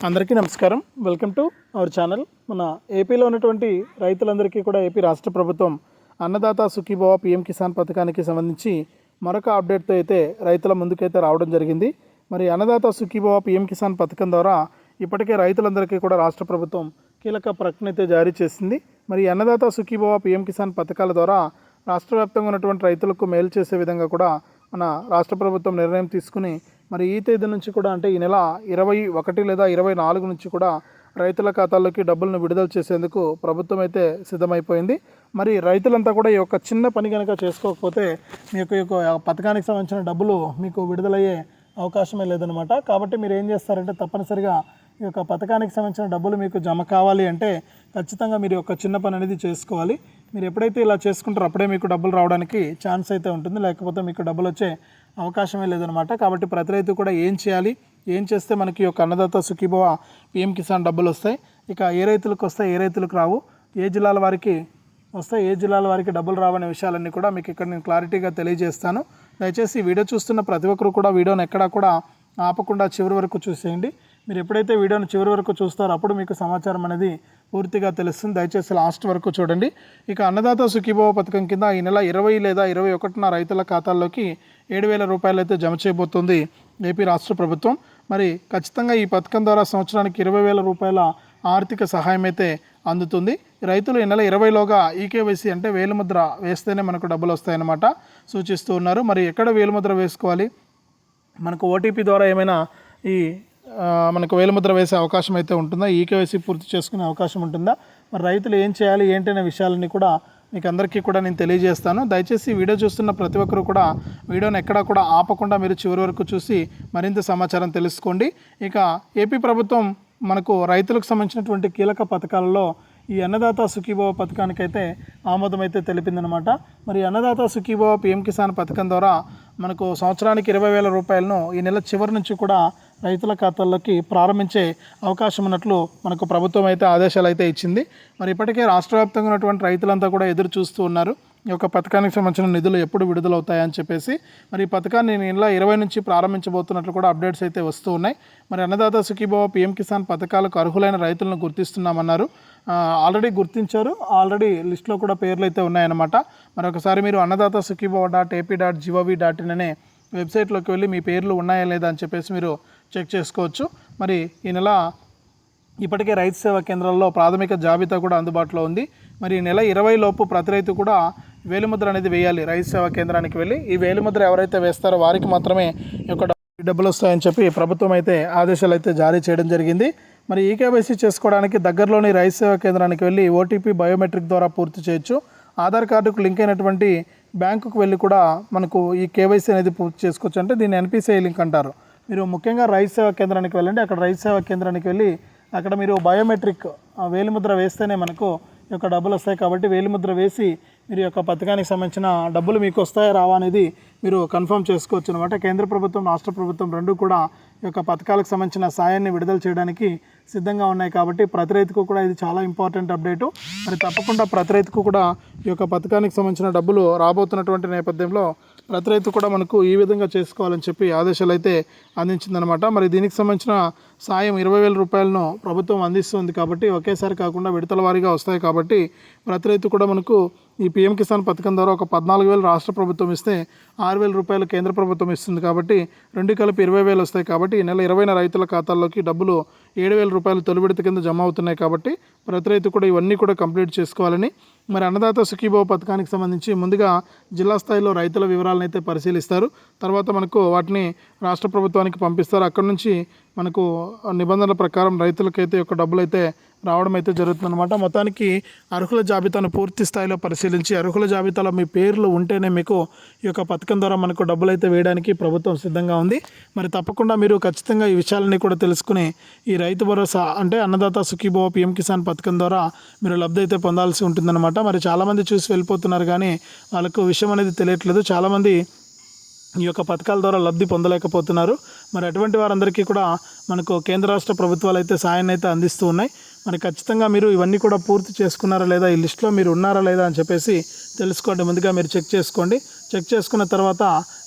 అందరికీ నమస్కారం. Welcome to our channel మన ఏపీలో ఉన్నటువంటి రైతులందరికీ కూడా ఏపీ రాష్ట్ర ప్రభుత్వం అన్నదాత సుఖీభవ పిఎం కిసాన్ పథకానికి సంబంధించి మరొక అప్డేట్తో అయితే రైతుల ముందుకైతే రావడం జరిగింది. మరి అన్నదాత సుఖీభవ పిఎం కిసాన్ పథకం ద్వారా ఇప్పటికే రైతులందరికీ కూడా రాష్ట్ర ప్రభుత్వం కీలక ప్రకటన అయితే జారీ చేసింది. మరి అన్నదాత సుఖీభవ పిఎం కిసాన్ పథకాల ద్వారా రాష్ట్ర వ్యాప్తంగా ఉన్నటువంటి రైతులకు మేలు చేసే విధంగా కూడా మన రాష్ట్ర ప్రభుత్వం నిర్ణయం తీసుకుని మరి ఈ తేదీ నుంచి కూడా అంటే ఈ నెల ఇరవై ఒకటి లేదా ఇరవై నాలుగు నుంచి కూడా రైతుల ఖాతాల్లోకి డబ్బులను విడుదల చేసేందుకు ప్రభుత్వం అయితే సిద్ధమైపోయింది. మరి రైతులంతా కూడా ఈ యొక్క చిన్న పని కనుక చేసుకోకపోతే మీ ఈ యొక్క పథకానికి సంబంధించిన డబ్బులు మీకు విడుదలయ్యే అవకాశమే లేదనమాట కాబట్టి మీరు ఏం చేస్తారంటే తప్పనిసరిగా ఈ యొక్క పథకానికి సంబంధించిన డబ్బులు మీకు జమ కావాలి అంటే ఖచ్చితంగా మీరు ఒక చిన్న పని అనేది చేసుకోవాలి. మీరు ఎప్పుడైతే ఇలా చేసుకుంటారో అప్పుడే మీకు డబ్బులు రావడానికి ఛాన్స్ అయితే ఉంటుంది. లేకపోతే మీకు డబ్బులు వచ్చే అవకాశమే లేదనమాట కాబట్టి ప్రతి రైతు కూడా ఏం చేయాలి? ఏం చేస్తే మనకి ఒక యొక్క అన్నదాత సుఖీభవ పిఎం కిసాన్ డబ్బులు వస్తాయి? ఇక ఏ రైతులకు వస్తాయి? ఏ రైతులకు రావు? ఏ జిల్లాల వారికి వస్తాయి? ఏ జిల్లాల వారికి డబ్బులు రావనే విషయాలన్నీ కూడా మీకు ఇక్కడ నేను క్లారిటీగా తెలియజేస్తాను. దయచేసి వీడియో చూస్తున్న ప్రతి ఒక్కరు కూడా వీడియోని ఎక్కడా కూడా ఆపకుండా చివరి వరకు చూసేయండి. మీరు ఎప్పుడైతే వీడియోని చివరి వరకు చూస్తారో అప్పుడు మీకు సమాచారం అనేది పూర్తిగా తెలుస్తుంది. దయచేసి లాస్ట్ వరకు చూడండి. ఇక అన్నదాత సుఖీభావ పథకం కింద ఈ నెల ఇరవై లేదా ఇరవై ఒకటిన రైతుల ఖాతాల్లోకి ఏడు వేల రూపాయలు అయితే జమ చేయబోతుంది ఏపీ రాష్ట్ర ప్రభుత్వం. మరి ఖచ్చితంగా ఈ పథకం ద్వారా సంవత్సరానికి ఇరవై వేల రూపాయల ఆర్థిక సహాయం అయితే అందుతుంది. రైతులు ఈ నెల ఇరవైలోగా ఈకేవైసీ అంటే వేలుముద్ర వేస్తేనే మనకు డబ్బులు వస్తాయన్నమాట సూచిస్తూ ఉన్నారు. మరి ఎక్కడ వేలుముద్ర వేసుకోవాలి? మనకు ఓటీపీ ద్వారా ఏమైనా ఈ మనకు వేలుముద్ర వేసే అవకాశం అయితే ఉంటుందా? ఈకేవైసీ పూర్తి చేసుకునే అవకాశం ఉంటుందా? మరి రైతులు ఏం చేయాలి ఏంటనే విషయాలని విషయాలన్నీ కూడా మీకు అందరికీ కూడా నేను తెలియజేస్తాను. దయచేసి వీడియో చూస్తున్న ప్రతి ఒక్కరు కూడా వీడియోని ఎక్కడా కూడా ఆపకుండా మీరు చివరి వరకు చూసి మరింత సమాచారం తెలుసుకోండి. ఇక ఏపీ ప్రభుత్వం మనకు రైతులకు సంబంధించినటువంటి కీలక పథకాలలో ఈ అన్నదాత సుఖీభవ పథకానికైతే ఆమోదం అయితే తెలిపిందనమాట మరి అన్నదాత సుఖీభవ పిఎం కిసాన్ పథకం ద్వారా మనకు సంవత్సరానికి ఇరవై వేల రూపాయలను ఈ నెల చివరి నుంచి కూడా రైతుల ఖాతాల్లోకి ప్రారంభించే అవకాశం ఉన్నట్లు మనకు ప్రభుత్వం అయితే ఆదేశాలు అయితే ఇచ్చింది. మరి ఇప్పటికే రాష్ట్ర వ్యాప్తంగా ఉన్నటువంటి రైతులంతా కూడా ఎదురు చూస్తూ ఉన్నారు. ఈ యొక్క పథకానికి సంబంధించిన నిధులు ఎప్పుడు విడుదలవుతాయని చెప్పేసి మరి ఈ పథకాన్ని ఈ నెల ఇరవై నుంచి ప్రారంభించబోతున్నట్లు కూడా అప్డేట్స్ అయితే వస్తూ ఉన్నాయి. మరి అన్నదాత సుఖీభావ పిఎం కిసాన్ పథకాలకు అర్హులైన రైతులను గుర్తిస్తున్నామన్నారు. ఆల్రెడీ గుర్తించారు. ఆల్రెడీ లిస్ట్లో కూడా పేర్లు అయితే ఉన్నాయన్నమాట. మరి ఒకసారి మీరు Annadata Sukhibhava dot AP dot GOV dot in అనే వెబ్సైట్లోకి వెళ్ళి మీ పేర్లు ఉన్నాయా లేదా అని చెప్పేసి మీరు చెక్ చేసుకోవచ్చు. మరి ఈ నెల ఇప్పటికే రైతు సేవా కేంద్రాల్లో ప్రాథమిక జాబితా కూడా అందుబాటులో ఉంది. మరి ఈ నెల ఇరవై లోపు ప్రతి రైతు కూడా వేలిముద్ర అనేది వేయాలి. రైతు సేవా కేంద్రానికి వెళ్ళి ఈ వేలిముద్ర ఎవరైతే వేస్తారో వారికి మాత్రమే ఈ యొక్క డబ్బులు వస్తాయని చెప్పి ప్రభుత్వం అయితే ఆదేశాలు అయితే జారీ చేయడం జరిగింది. మరి ఈకేవైసీ చేసుకోవడానికి దగ్గరలోని రైతు సేవా కేంద్రానికి వెళ్ళి ఓటీపీ బయోమెట్రిక్ ద్వారా పూర్తి చేయొచ్చు. ఆధార్ కార్డుకు లింక్ అయినటువంటి బ్యాంకుకు వెళ్ళి కూడా మనకు ఈ కేవైసీ అనేది పూర్తి చేసుకోవచ్చు. అంటే దీన్ని ఎన్పిసిఐ లింక్ అంటారు. మీరు ముఖ్యంగా రైతు సేవా కేంద్రానికి వెళ్ళండి. అక్కడ రైతు సేవా కేంద్రానికి వెళ్ళి అక్కడ మీరు బయోమెట్రిక్ వేలిముద్ర వేస్తేనే మనకు ఈ యొక్క డబ్బులు వస్తాయి. కాబట్టి వేలిముద్ర వేసి మీరు యొక్క పథకానికి సంబంధించిన డబ్బులు మీకు వస్తాయా రావా అనేది మీరు కన్ఫర్మ్ చేసుకోవచ్చు అనమాట కేంద్ర ప్రభుత్వం రాష్ట్ర ప్రభుత్వం రెండు కూడా ఈ యొక్క పథకాలకు సంబంధించిన సాయాన్ని విడుదల చేయడానికి సిద్ధంగా ఉన్నాయి. కాబట్టి ప్రతి రైతుకు కూడా ఇది చాలా ఇంపార్టెంట్ అప్డేటు. మరి తప్పకుండా ప్రతి రైతుకు కూడా ఈ యొక్క పథకానికి సంబంధించిన డబ్బులు రాబోతున్నటువంటి నేపథ్యంలో ప్రతి రైతు కూడా మనకు ఈ విధంగా చేసుకోవాలని చెప్పి ఆదేశాలు అయితే అందించిందనమాట మరి దీనికి సంబంధించిన సాయం ఇరవై వేల రూపాయలను ప్రభుత్వం అందిస్తుంది కాబట్టి ఒకేసారి కాకుండా విడతల వారీగా వస్తాయి కాబట్టి ప్రతి రైతు కూడా మనకు ఈ పీఎం కిసాన్ పథకం ద్వారా ఒక పద్నాలుగు వేలు రాష్ట్ర ప్రభుత్వం ఇస్తే ఆరు వేల రూపాయలు కేంద్ర ప్రభుత్వం ఇస్తుంది కాబట్టి రెండు కలిపి ఇరవై వేలు వస్తాయి కాబట్టి ఈ నెల ఇరవైన రైతుల ఖాతాల్లోకి డబ్బులు ఏడు వేల రూపాయలు తొలిబిడత కింద జమ అవుతున్నాయి కాబట్టి ప్రతి రైతు కూడా ఇవన్నీ కూడా కంప్లీట్ చేసుకోవాలని మరి అన్నదాత సుఖీభవ పథకానికి సంబంధించి ముందుగా జిల్లా స్థాయిలో రైతుల వివరాలను అయితే పరిశీలిస్తారు. తర్వాత మనకు వాటిని రాష్ట్ర ప్రభుత్వానికి పంపిస్తారు. అక్కడ నుంచి మనకు నిబంధనల ప్రకారం రైతులకైతే యొక్క డబ్బులు అయితే రావడం అయితే జరుగుతుందన్నమాట. మొత్తానికి అర్హుల జాబితాను పూర్తి స్థాయిలో పరిశీలించి అర్హుల జాబితాలో మీ పేర్లు ఉంటేనే మీకు ఈ యొక్క పథకం ద్వారా మనకు డబ్బులు అయితే వేయడానికి ప్రభుత్వం సిద్ధంగా ఉంది. మరి తప్పకుండా మీరు ఖచ్చితంగా ఈ విషయాలన్నీ కూడా తెలుసుకుని ఈ రైతు భరోసా అంటే అన్నదాత సుఖీభవ పిఎం కిసాన్ పథకం ద్వారా మీరు లబ్ధి అయితే పొందాల్సి ఉంటుందన్నమాట. మరి చాలామంది చూసి వెళ్ళిపోతున్నారు కానీ వాళ్ళకు విషయం అనేది తెలియట్లేదు. చాలామంది ఈ యొక్క పథకాల ద్వారా లబ్ధి పొందలేకపోతున్నారు. మరి అటువంటి వారందరికీ కూడా మనకు కేంద్ర రాష్ట్ర ప్రభుత్వాలు అయితే సాయాన్ని అయితే అందిస్తూ ఉన్నాయి. మరి ఖచ్చితంగా మీరు ఇవన్నీ కూడా పూర్తి చేసుకున్నారా లేదా? ఈ లిస్ట్లో మీరు ఉన్నారా లేదా అని చెప్పేసి తెలుసుకోండి. ముందుగా మీరు చెక్ చేసుకోండి. చెక్ చేసుకున్న తర్వాత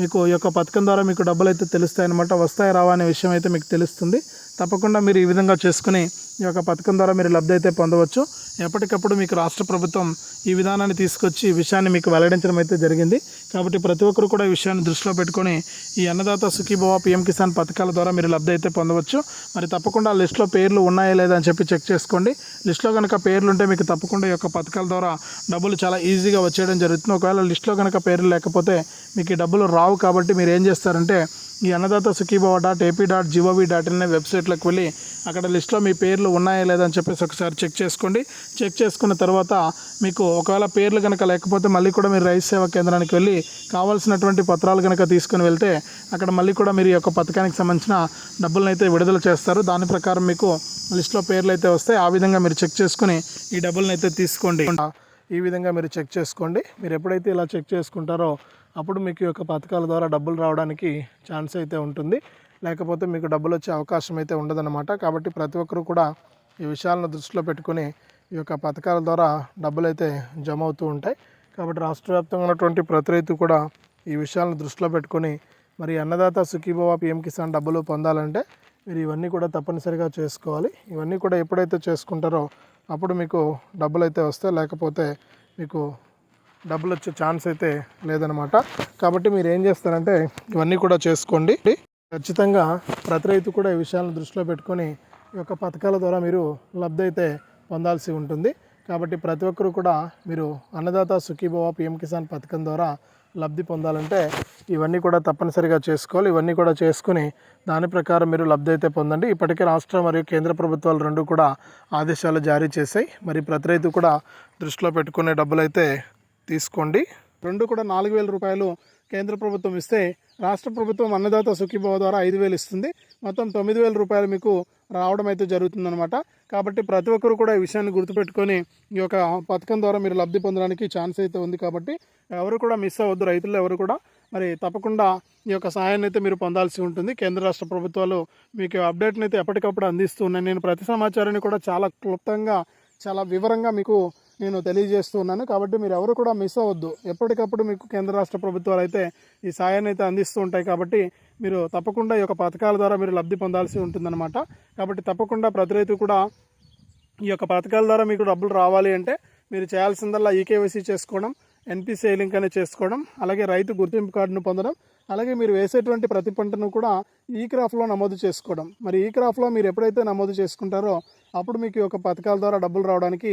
మీకు ఈ యొక్క పథకం ద్వారా మీకు డబ్బులు అయితే తెలుస్తాయన్నమాట వస్తాయి రావా అనే విషయం అయితే మీకు తెలుస్తుంది. తప్పకుండా మీరు ఈ విధంగా చేసుకుని ఈ యొక్క పథకం ద్వారా మీరు లబ్ధి అయితే పొందవచ్చు. ఎప్పటికప్పుడు మీకు రాష్ట్ర ప్రభుత్వం ఈ విధానాన్ని తీసుకొచ్చి ఈ విషయాన్ని మీకు వెల్లడించడం అయితే జరిగింది. కాబట్టి ప్రతి ఒక్కరు కూడా ఈ విషయాన్ని దృష్టిలో పెట్టుకొని ఈ అన్నదాత సుఖీభవ పిఎం కిసాన్ పథకాల ద్వారా మీరు లబ్ధి అయితే పొందవచ్చు. మరి తప్పకుండా లిస్ట్లో పేర్లు ఉన్నాయా లేదా అని చెప్పి చెక్ చేసుకోండి. లిస్ట్లో కనుక పేర్లు ఉంటే మీకు తప్పకుండా ఈ యొక్క పథకాల ద్వారా డబ్బులు చాలా ఈజీగా వచ్చేయడం జరుగుతుంది. ఒకవేళ లిస్ట్లో కనుక పేర్లు లేకపోతే మీకు ఈ డబ్బులు రావు కాబట్టి మీరు ఏం చేస్తారంటే ఈ Annadata Sukhibhava dot AP dot GOV dot in వెబ్సైట్లోకి వెళ్ళి అక్కడ లిస్ట్లో మీ పేర్లు ఉన్నాయా లేదా అని చెప్పేసి ఒకసారి చెక్ చేసుకోండి. చెక్ చేసుకున్న తర్వాత మీకు ఒకవేళ పేర్లు కనుక లేకపోతే మళ్ళీ కూడా మీరు రైతు సేవా కేంద్రానికి వెళ్ళి కావాల్సినటువంటి పత్రాలు కనుక తీసుకుని వెళ్తే అక్కడ మళ్ళీ కూడా మీరు ఈ యొక్క పథకానికి సంబంధించిన డబ్బులను అయితే విడుదల చేస్తారు. దాని ప్రకారం మీకు లిస్ట్లో పేర్లు అయితే వస్తాయి. ఆ విధంగా మీరు చెక్ చేసుకుని ఈ డబ్బులను అయితే తీసుకోండి. ఈ విధంగా మీరు చెక్ చేసుకోండి. మీరు ఎప్పుడైతే ఇలా చెక్ చేసుకుంటారో అప్పుడు మీకు ఈ యొక్క పథకాల ద్వారా డబ్బులు రావడానికి ఛాన్స్ అయితే ఉంటుంది. లేకపోతే మీకు డబ్బులు వచ్చే అవకాశం అయితే ఉండదన్నమాట. కాబట్టి ప్రతి ఒక్కరూ కూడా ఈ విషయాలను దృష్టిలో పెట్టుకొని ఈ యొక్క పథకాల ద్వారా డబ్బులు అయితే జమ అవుతూ ఉంటాయి. కాబట్టి రాష్ట్ర వ్యాప్తంగా ఉన్నటువంటి ప్రతి రైతు కూడా ఈ విషయాలను దృష్టిలో పెట్టుకొని మరి అన్నదాత సుఖీభవ పిఎం కిసాన్ డబ్బులు పొందాలంటే మీరు ఇవన్నీ కూడా తప్పనిసరిగా చేసుకోవాలి. ఇవన్నీ కూడా ఎప్పుడైతే చేసుకుంటారో అప్పుడు మీకు డబ్బులు అయితే వస్తాయి. లేకపోతే మీకు డబ్బులు వచ్చే ఛాన్స్ అయితే లేదనమాట కాబట్టి మీరు ఏం చేస్తారంటే ఇవన్నీ కూడా చేసుకోండి. ఖచ్చితంగా ప్రతి రైతు కూడా ఈ విషయాలను దృష్టిలో పెట్టుకొని ఈ యొక్క పథకాల ద్వారా మీరు లబ్ధి అయితే పొందాల్సి ఉంటుంది. కాబట్టి ప్రతి ఒక్కరూ కూడా మీరు అన్నదాత సుఖీభవ పిఎం కిసాన్ పథకం ద్వారా లబ్ధి పొందాలంటే ఇవన్నీ కూడా తప్పనిసరిగా చేసుకోవాలి. ఇవన్నీ కూడా చేసుకుని దాని ప్రకారం మీరు లబ్ధి అయితే పొందండి. ఇప్పటికే రాష్ట్ర మరియు కేంద్ర ప్రభుత్వాలు రెండు కూడా ఆదేశాలు జారీ చేశాయి. మరి ప్రతి రైతు కూడా దృష్టిలో పెట్టుకునే డబ్బులు అయితే తీసుకోండి. రెండు కూడా నాలుగు వేల రూపాయలు కేంద్ర ప్రభుత్వం ఇస్తే రాష్ట్ర ప్రభుత్వం అన్నదాత సుఖీభవ ద్వారా ఐదు వేలు ఇస్తుంది. మొత్తం తొమ్మిది వేల రూపాయలు మీకు రావడం అయితే జరుగుతుందన్నమాట. కాబట్టి ప్రతి ఒక్కరు కూడా ఈ విషయాన్ని గుర్తుపెట్టుకొని ఈ యొక్క పథకం ద్వారా మీరు లబ్ధి పొందడానికి ఛాన్స్ అయితే ఉంది కాబట్టి ఎవరు కూడా మిస్ అవ్వద్దు. రైతులు ఎవరు కూడా మరి తప్పకుండా ఈ యొక్క సహాయాన్ని అయితే మీరు పొందాల్సి ఉంటుంది. కేంద్ర రాష్ట్ర ప్రభుత్వాలు మీకు అప్డేట్ని అయితే ఎప్పటికప్పుడు అందిస్తూ ఉన్నాయి. నేను ప్రతి సమాచారాన్ని కూడా చాలా క్లుప్తంగా చాలా వివరంగా మీకు నేను తెలియజేస్తూ ఉన్నాను. కాబట్టి మీరు ఎవరు కూడా మిస్ అవ్వద్దు. ఎప్పటికప్పుడు మీకు కేంద్ర రాష్ట్ర ప్రభుత్వాలు అయితే ఈ సాయాన్ని అయితే అందిస్తూ ఉంటాయి. కాబట్టి మీరు తప్పకుండా ఈ యొక్క పథకాల ద్వారా మీరు లబ్ధి పొందాల్సి ఉంటుందన్నమాట. కాబట్టి తప్పకుండా ప్రతి రైతు కూడా ఈ యొక్క పథకాల ద్వారా మీకు డబ్బులు రావాలి అంటే మీరు చేయాల్సిందల్లా ఈకేవైసీ చేసుకోవడం ఎన్పిసిఐ లింక్ అనేది చేసుకోవడం అలాగే రైతు గుర్తింపు కార్డును పొందడం అలాగే మీరు వేసేటువంటి ప్రతి పంటను కూడా ఈ క్రాఫ్లో నమోదు చేసుకోవడం. మరి ఈ క్రాఫ్లో మీరు ఎప్పుడైతే నమోదు చేసుకుంటారో అప్పుడు మీకు ఈ యొక్క పథకాల ద్వారా డబ్బులు రావడానికి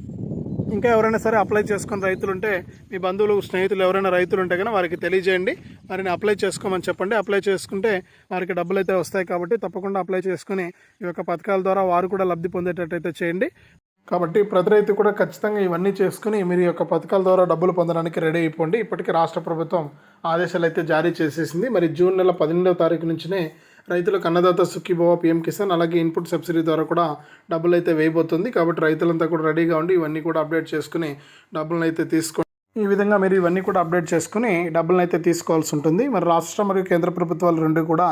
ఇంకా ఎవరైనా సరే అప్లై చేసుకుని రైతులు ఉంటే మీ బంధువులు స్నేహితులు ఎవరైనా రైతులు ఉంటే కనుక వారికి తెలియజేయండి. వారిని అప్లై చేసుకోమని చెప్పండి. అప్లై చేసుకుంటే వారికి డబ్బులు అయితే వస్తాయి కాబట్టి తప్పకుండా అప్లై చేసుకుని ఈ యొక్క పథకాల ద్వారా వారు కూడా లబ్ధి పొందేటట్టయితే చేయండి. కాబట్టి ప్రతి రైతు కూడా ఖచ్చితంగా ఇవన్నీ చేసుకుని మీరు ఈ యొక్క పథకాల ద్వారా డబ్బులు పొందడానికి రెడీ అయిపోండి. ఇప్పటికే రాష్ట్ర ప్రభుత్వం ఆదేశాలు అయితే జారీ చేసేసింది. మరి జూన్ నెల పన్నెండవ తారీఖు నుంచినే రైతులకు అన్నదాత సుఖీభవ పిఎం కిసాన్ అలాగే ఇన్పుట్ సబ్సిడీ ద్వారా కూడా డబ్బులు అయితే వేయబోతుంది. కాబట్టి రైతులంతా కూడా రెడీగా ఉండి ఇవన్నీ కూడా అప్డేట్ చేసుకుని డబ్బులను అయితే తీసుకోండి ఈ విధంగా మీరు ఇవన్నీ కూడా అప్డేట్ చేసుకుని డబ్బులను అయితే తీసుకోవాల్సి ఉంటుంది. మరి రాష్ట్ర మరియు కేంద్ర ప్రభుత్వాలు రెండు కూడా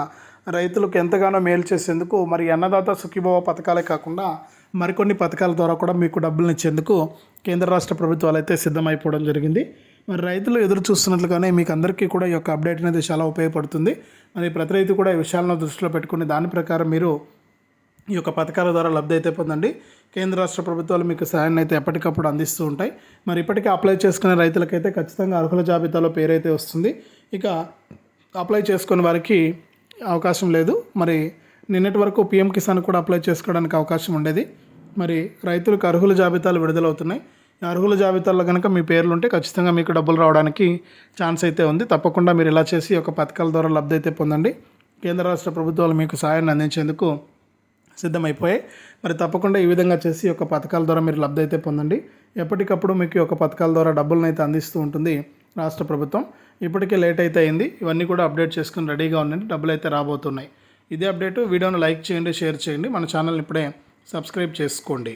రైతులకు ఎంతగానో మేలు చేసేందుకు మరి అన్నదాత సుఖీభవ పథకాలే కాకుండా మరికొన్ని పథకాల ద్వారా కూడా మీకు డబ్బులను ఇచ్చేందుకు కేంద్ర రాష్ట్ర ప్రభుత్వాలు అయితే సిద్ధమైపోవడం జరిగింది. మరి రైతులు ఎదురు చూస్తున్నట్లుగానే మీకు అందరికీ కూడా ఈ యొక్క అప్డేట్ అనేది చాలా ఉపయోగపడుతుంది. మరి ప్రతి రైతు కూడా ఈ విషయాలను దృష్టిలో పెట్టుకుని దాని ప్రకారం మీరు ఈ యొక్క పథకాల ద్వారా లబ్ధి అయితే పొందండి. కేంద్ర రాష్ట్ర ప్రభుత్వాలు మీకు సహాయాన్ని అయితే ఎప్పటికప్పుడు అందిస్తూ ఉంటాయి. మరి ఇప్పటికే అప్లై చేసుకునే రైతులకైతే ఖచ్చితంగా అర్హుల జాబితాలో పేరైతే వస్తుంది. ఇక అప్లై చేసుకునే వారికి అవకాశం లేదు. మరి నిన్నటి వరకు పిఎం కిసాన్ కూడా అప్లై చేసుకోవడానికి అవకాశం ఉండేది. మరి రైతులకు అర్హుల జాబితాలు విడుదలవుతున్నాయి. అర్హుల జాబితాలో కనుక మీ పేర్లు ఉంటే ఖచ్చితంగా మీకు డబ్బులు రావడానికి ఛాన్స్ అయితే ఉంది. తప్పకుండా మీరు ఇలా చేసి ఒక పథకాల ద్వారా లబ్ధి అయితే పొందండి. కేంద్ర రాష్ట్ర ప్రభుత్వాలు మీకు సహాయాన్ని అందించేందుకు సిద్ధమైపోయాయి. మరి తప్పకుండా ఈ విధంగా చేసి ఒక పథకాల ద్వారా మీరు లబ్ధి అయితే పొందండి. ఎప్పటికప్పుడు మీకు ఒక పథకాల ద్వారా డబ్బులను అయితే అందిస్తూ ఉంటుంది రాష్ట్ర ప్రభుత్వం. ఇప్పటికే లేట్ అయితే అయింది. ఇవన్నీ కూడా అప్డేట్ చేసుకుని రెడీగా ఉండండి. డబ్బులు అయితే రాబోతున్నాయి. ఇదే అప్డేట్. వీడియోను లైక్ చేయండి షేర్ చేయండి. మన ఛానల్ని ఇప్పుడే సబ్స్క్రైబ్ చేసుకోండి.